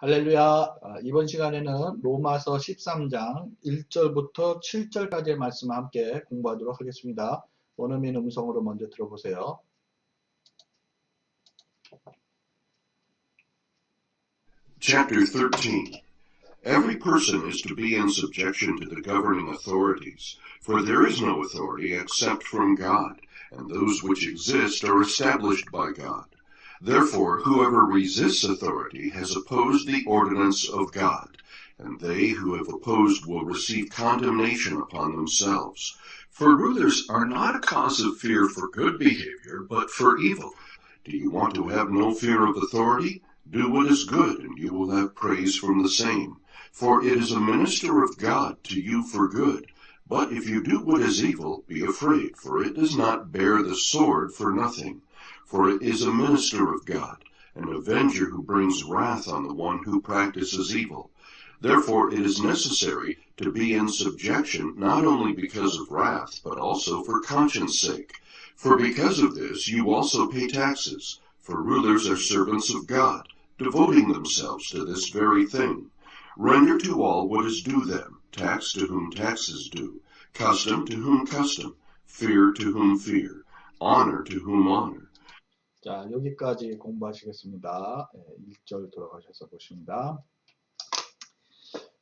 할렐루야. 아, 이번 시간에는 로마서 13장 1절부터 7절까지의 말씀을 함께 공부하도록 하겠습니다. 원어민 음성으로 먼저 들어보세요. Chapter 13 Every person is to be in subjection to the governing authorities, for there is no authority except from God, and those which exist are established by God. Therefore, whoever resists authority has opposed the ordinance of God, and they who have opposed will receive condemnation upon themselves. For rulers are not a cause of fear for good behavior, but for evil. Do you want to have no fear of authority? Do what is good, and you will have praise from the same. For it is a minister of God to you for good. But if you do what is evil, be afraid, for it does not bear the sword for nothing. For it is a minister of God, an avenger who brings wrath on the one who practices evil. Therefore it is necessary to be in subjection not only because of wrath, but also for conscience sake. For because of this you also pay taxes, for rulers are servants of God, devoting themselves to this very thing. Render to all what is due them, tax to whom tax is due, custom to whom custom, fear to whom fear, honor to whom honor. 자, 여기까지 공부하시겠습니다. 1절 돌아가셔서 보십니다.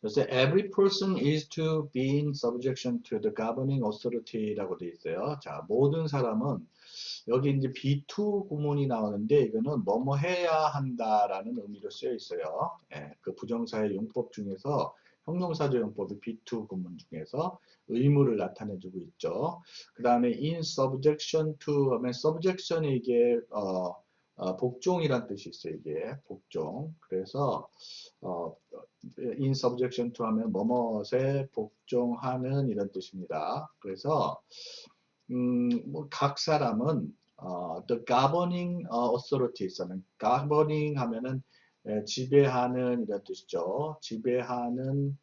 그래서 every person is to be in subjection to the governing authority라고 되어 있어요. 자, 모든 사람은 여기 이제 B2 구문이 나오는데 이거는 뭐뭐 해야 한다라는 의미로 쓰여 있어요. 예, 그 부정사의 용법 중에서 형용사조 용법이 B2 구문 중에서 의무를 나타내주고 있죠. 그 다음에 in subjection to 하면 subjection이 이게 어, 어, 복종이란 뜻이 있어요. 이게 복종. 그래서 어, in subjection to 하면 뭐뭐에 복종하는 이런 뜻입니다. 그래서 음, 뭐 각 사람은 어, the governing authorities 하면 governing 하면은 예, 지배하는 이런 뜻이죠. 지배하는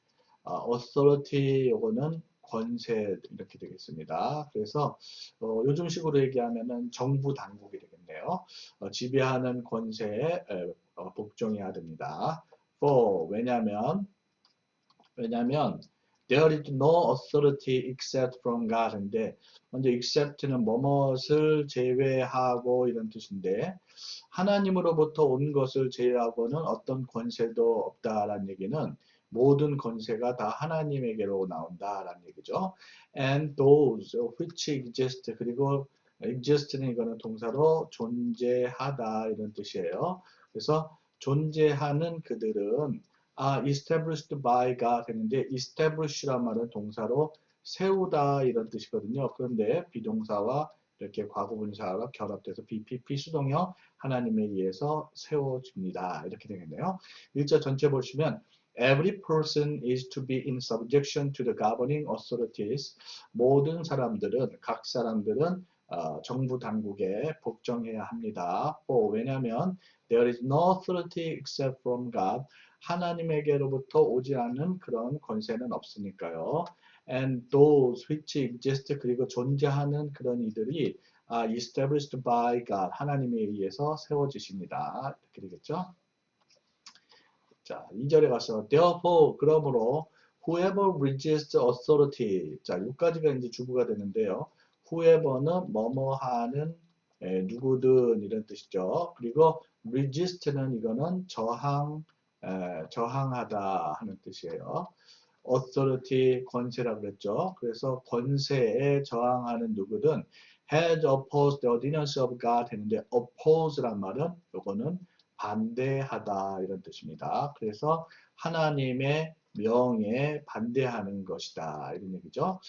어, authority 요거는 권세 이렇게 되겠습니다. 그래서 어, 요즘 식으로 얘기하면은 정부 당국이 되겠네요. 어, 지배하는 권세에 에, 어, 복종해야 됩니다. for 왜냐면 왜냐면 there is no authority except from God인데 먼저 except는 뭐뭇을 제외하고 이런 뜻인데 하나님으로부터 온 것을 제외하고는 어떤 권세도 없다라는 얘기는 모든 권세가 다 하나님에게로 나온다라는 얘기죠. And those which exist 그리고 exist는 이거는 동사로 존재하다 이런 뜻이에요. 그래서 존재하는 그들은 아, established by God 했는데 establish란 말은 동사로 세우다 이런 뜻이거든요. 그런데 비동사와 이렇게 과거분사가 결합돼서 BPP 수동형 하나님에 의해서 세워집니다. 이렇게 되겠네요. 1절 전체 보시면 Every person is to be in subjection to the governing authorities. 모든 사람들은 각 사람들은 어, 정부 당국에 복종해야 합니다. For, 왜냐하면 there is no authority except from God. 하나님에게로부터 오지 않는 그런 권세는 없으니까요. And those which exist 그리고 존재하는 그런 이들이 are established by God 하나님에 의해서 세워지십니다. 되겠죠. 자, 2절에 가서 therefore 그러므로 whoever resists authority 자, 여기까지가 이제 주부가 되는데요. whoever는 뭐뭐 하는 에, 누구든 이런 뜻이죠. 그리고 resist는 이거는 저항 에, 저항하다 하는 뜻이에요. authority 권세라고 그랬죠. 그래서 권세에 저항하는 누구든 has opposed the ordinance of God 했는데 oppose란 말은 요거는 반대하다 이런 뜻입니다. 그래서 하나님의 명에 반대하는 것이다 이런 얘기죠.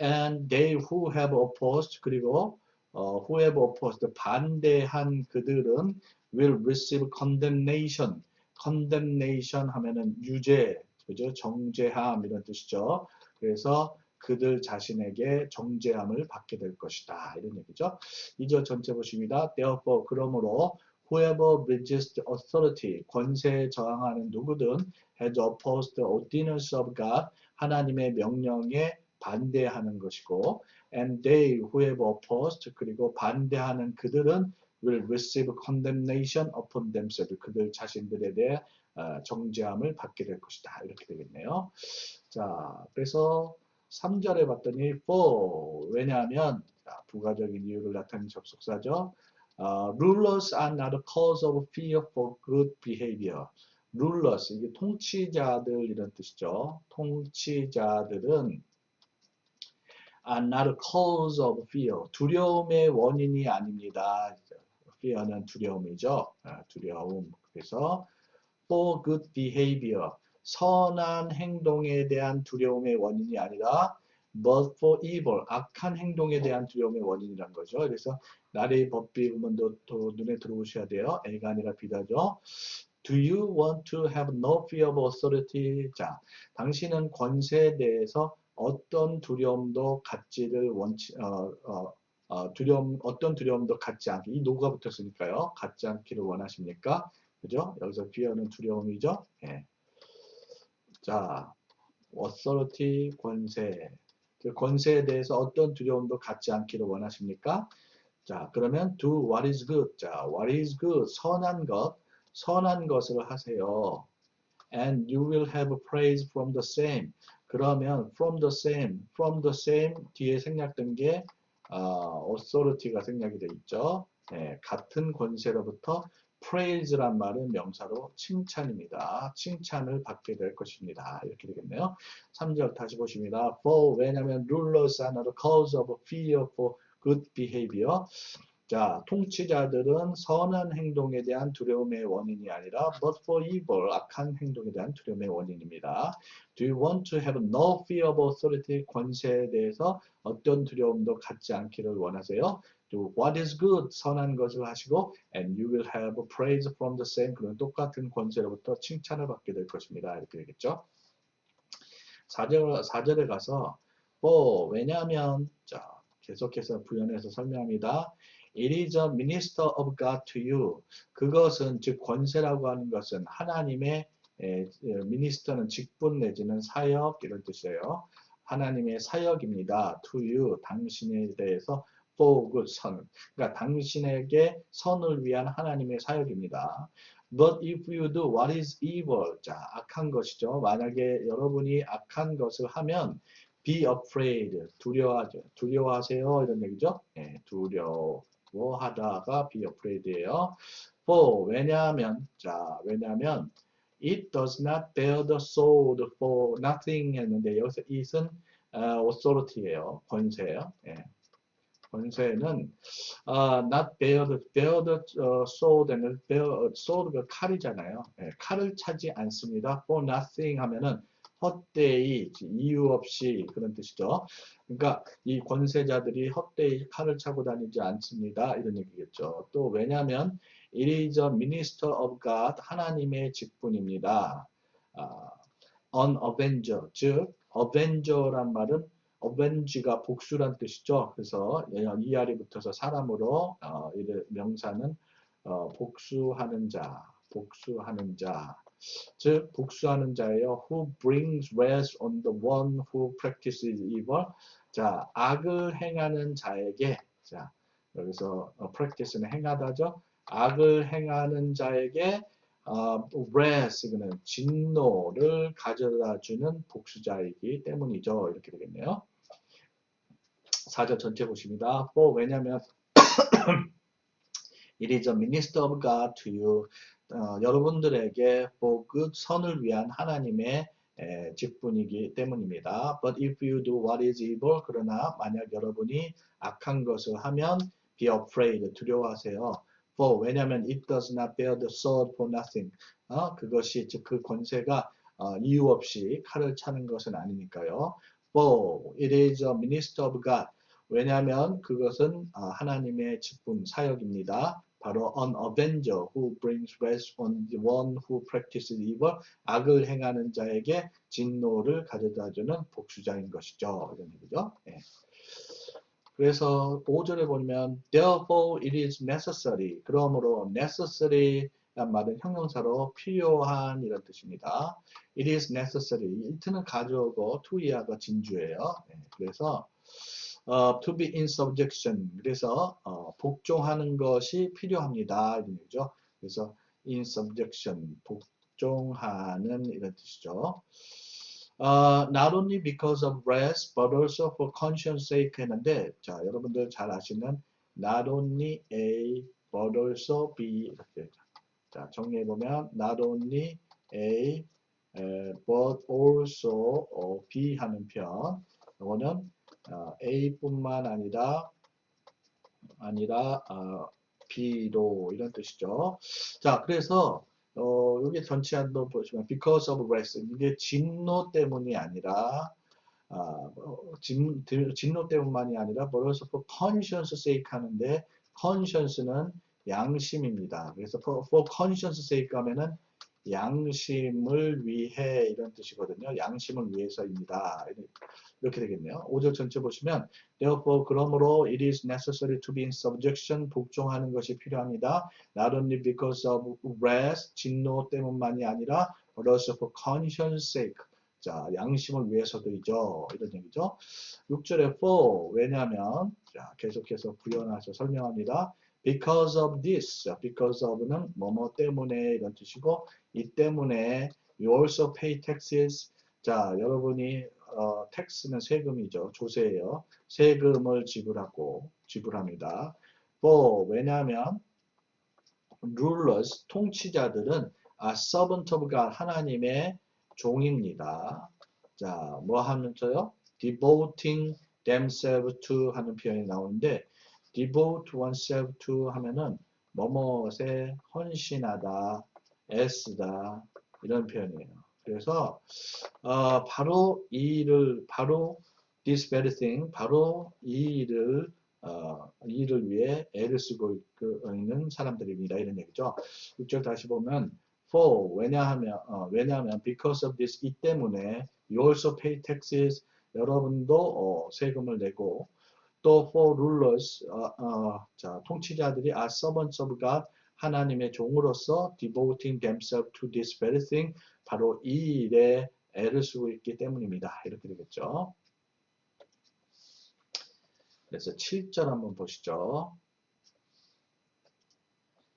And they who have opposed 그리고 어, who have opposed 반대한 그들은 will receive condemnation. Condemnation 하면은 유죄, 그죠? 정죄함 이런 뜻이죠. 그래서 그들 자신에게 정죄함을 받게 될 것이다 이런 얘기죠. 이절 전체 보십니다. therefore 그러므로 whoever resists authority 권세에 저항하는 누구든 has opposed the ordinance of God 하나님의 명령에 반대하는 것이고 and they who have opposed 그리고 반대하는 그들은 will receive condemnation upon themselves 그들 자신들에 대해 어, 정죄함을 받게 될 것이다. 이렇게 되겠네요. 자, 그래서 3절에 봤더니 for 왜냐하면 자, 부가적인 이유를 나타내는 접속사죠. 어, rulers are not a cause of fear for good behavior. rulers 이게 통치자들 이런 뜻이죠. 통치자들은 are not a cause of fear. 두려움의 원인이 아닙니다. Fear는 두려움이죠. 아, 두려움. 그래서 for good behavior. 선한 행동에 대한 두려움의 원인이 아니라 but for evil. 악한 행동에 대한 두려움의 원인이란 거죠. 그래서 나의 법비 부분도 또 눈에 들어오셔야 돼요. A가 아니라 B다죠. Do you want to have no fear of authority? 자, 당신은 권세에 대해서 어떤 두려움도 갖지를 원치, 어, 어, 어, 두려움, 어떤 두려움도 갖지 않기. 이 노가 붙었으니까요. 갖지 않기를 원하십니까? 그죠? 여기서 fear는 두려움이죠. 예. 자, authority, 권세. 그 권세에 대해서 어떤 두려움도 갖지 않기를 원하십니까? 자, 그러면 do what is good. 자, what is good. 선한 것. 선한 것을 하세요. And you will have praise from the same. 그러면 from the same, from the same 뒤에 생략된 게 어, authority가 생략이 돼 있죠. 예, 같은 권세로부터 praise란 말은 명사로 칭찬입니다. 칭찬을 받게 될 것입니다. 이렇게 되겠네요. 3절 다시 보십니다. For 왜냐하면 rulers are not cause of fear for good behavior. 자, 통치자들은 선한 행동에 대한 두려움의 원인이 아니라 but for evil, 악한 행동에 대한 두려움의 원인입니다. Do you want to have no fear of authority, 권세에 대해서 어떤 두려움도 갖지 않기를 원하세요? Do what is good, 선한 것을 하시고 and you will have praise from the same, 그런 똑같은 권세로부터 칭찬을 받게 될 것입니다. 이렇게 되겠죠. 4절, 4절에 가서 for, 왜냐하면 자, 계속해서 부연해서 설명합니다. It is a minister of God to you. 그것은 즉 권세라고 하는 것은 하나님의 에, 미니스터는 직분 내지는 사역 이런 뜻이에요. 하나님의 사역입니다. To you 당신에 대해서 for good 선. 그러니까 당신에게 선을 위한 하나님의 사역입니다. But if you do what is evil, 자 악한 것이죠. 만약에 여러분이 악한 것을 하면 be afraid, 두려워하죠. 두려워하세요 이런 얘기죠. 예, 두려워 하다가 be afraid예요. For 왜냐하면 자 왜냐하면 it does not bear the sword for nothing 했는데 여기서 it은 어, authority예요. 권세예요. 예. 권세는 어, not bear the, bear the 어, sword는 bear sword가 칼이잖아요. 예, 칼을 차지 않습니다. for nothing 하면은 헛되이 이유 없이 그런 뜻이죠. 그러니까 이 권세자들이 헛되이 칼을 차고 다니지 않습니다. 이런 얘기겠죠. 또 왜냐하면 it is a minister of God 하나님의 직분입니다. 아, an avenger 즉 avenger란 말은 avenge가 복수란 뜻이죠. 그래서 이알이 붙어서 사람으로 어, 명사는 어, 복수하는 자, 복수하는 자. 즉 복수하는 자예요. Who brings wrath on the one who practices evil. 자, 악을 행하는 자에게 자, 여기서 어, practice는 행하다죠. 악을 행하는 자에게 어, wrath는 진노를 가져다 주는 복수자이기 때문이죠. 이렇게 되겠네요. 4절 전체 보십니다. For 왜냐면 it is a minister of God to you. 어, 여러분들에게 good 선을 위한 하나님의 에, 직분이기 때문입니다. But if you do what is evil, 그러나 만약 여러분이 악한 것을 하면 be afraid, 두려워하세요. For 왜냐하면 it does not bear the sword for nothing. 어, 그것이 즉 그 권세가 어, 이유 없이 칼을 차는 것은 아니니까요. For it is a minister of God. 왜냐하면 그것은 어, 하나님의 직분 사역입니다. 바로 an avenger who brings wrath on the one who practices evil. 악을 행하는 자에게 진노를 가져다주는 복수자인 것이죠. 이런 얘기죠. 예. 그래서 5절에 보면 therefore it is necessary. 그러므로 necessary 란 말은 형용사로 필요한 이런 뜻입니다. It is necessary. it는 가져오고 to 이하가 진주예요. 예. 그래서 어, to be in subjection. 그래서 어, 복종하는 것이 필요합니다. 이런 얘기죠. 그래서 in subjection, 복, 복종하는 이런 뜻이죠. 어, not only because of rest, but also for conscience sake 했는데, 자, 여러분들 잘 아시는 not only A, but also B 이렇게. 자, 정리해보면 not only A, 에, but also 어, B 하는 편. 이거는 어, A뿐만 아니라 아니라 어, B도 이런 뜻이죠. 자, 그래서 어, 여기 전체 한번 보시면 because of rest 이게 진노 때문이 아니라 아, 어, 진, 진노 때문만이 아니라 also for conscience sake 하는데 conscience는 양심입니다. 그래서 for, for conscience sake 하면은 양심을 위해 이런 뜻이거든요. 양심을 위해서입니다. 이렇게 되겠네요. 5절 전체 보시면 therefore 그러므로 it is necessary to be in subjection 복종하는 것이 필요합니다. Not only because of rest 진노 때문만이 아니라 but also for conscience sake 자 양심을 위해서도이죠. 이런 얘기죠. 6절에 for 왜냐하면 자 계속해서 부연하셔 설명합니다. Because of this, because of는 뭐뭐 때문에 이런 뜻이고 이 때문에 you also pay taxes. 자, 여러분이 어, tax는 세금이죠. 조세예요. 세금을 지불하고 지불합니다. for 왜냐하면 rulers 통치자들은 아 servant of God 하나님의 종입니다. 자, 뭐 하면서요? devoting themselves to 하는 표현이 나오는데 devote oneself to 하면은 뭐뭐에 헌신하다, 애쓰다 이런 표현이에요. 그래서 어, 바로 이 일을 바로 this very thing 바로 이 일을 어, 이 일을 위해 애를 쓰고 있는 사람들입니다. 이런 얘기죠. 6절 다시 보면 for 왜냐하면 어, 왜냐하면 because of this 이 때문에 you also pay taxes 여러분도 어, 세금을 내고 또 for rulers 어, 어, 자 통치자들이 are servants of God 하나님의 종으로서 devoting themselves to this very thing 바로 이 일에 애를 쓰고 있기 때문입니다. 이렇게 되겠죠. 그래서 7절 한번 보시죠.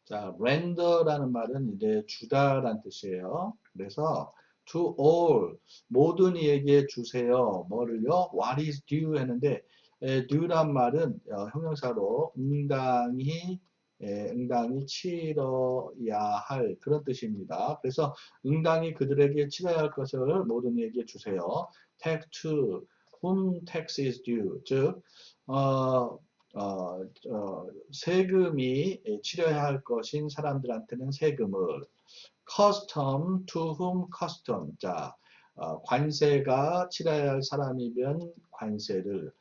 자, render라는 말은 이제 주다라는 뜻이에요. 그래서 to all 모든 이에게 주세요. 뭐를요? What is due 했는데 에, due란 말은 어, 형용사로 응당히 에, 응당히 치러야 할 그런 뜻입니다. 그래서 응당히 그들에게 치러야 할 것을 모든 이에게 주세요. take to whom tax is due 즉 어, 어, 어, 세금이 치러야 할 것인 사람들한테는 세금을 custom to whom custom 자 어, 관세가 치러야 할 사람이면 관세를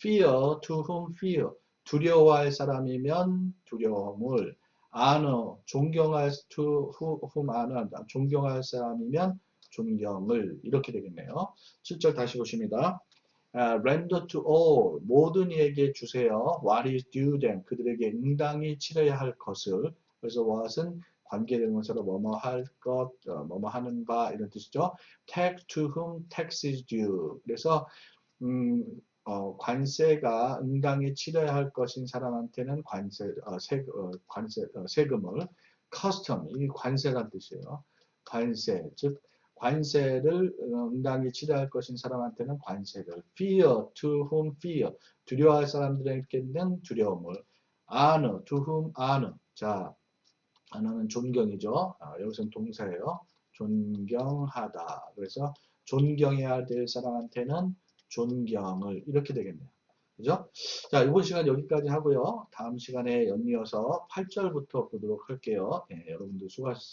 fear to whom fear 두려워할 사람이면 두려움을 honor 존경할 to whom honor 존경할 사람이면 존경을 이렇게 되겠네요. 7절 다시 보십니다. Uh, render to all 모든 이에게 주세요. What is due them 그들에게 응당히 치러야 할 것을 그래서 what은 관계대명사로 뭐뭐 할 것, 어, 뭐뭐 하는 바 이런 뜻이죠. Tax to whom tax is due. 그래서 음, 어, 관세가 응당히 치러야 할 것인 사람한테는 관세, 어, 세, 어, 관세, 어, 세금을 custom, 이 관세란 뜻이에요. 관세, 즉 관세를 어, 응당히 치러야 할 것인 사람한테는 관세를 fear, to whom fear, 두려워할 사람들에게는 두려움을 honor, to whom honor. 자, honor는 존경이죠. 아, 여기서는 동사예요. 존경하다. 그래서 존경해야 될 사람한테는 존경을 이렇게 되겠네요. 그죠? 자, 이번 시간 여기까지 하고요. 다음 시간에 연이어서 8절부터 보도록 할게요. 예, 여러분들 수고하셨습니다.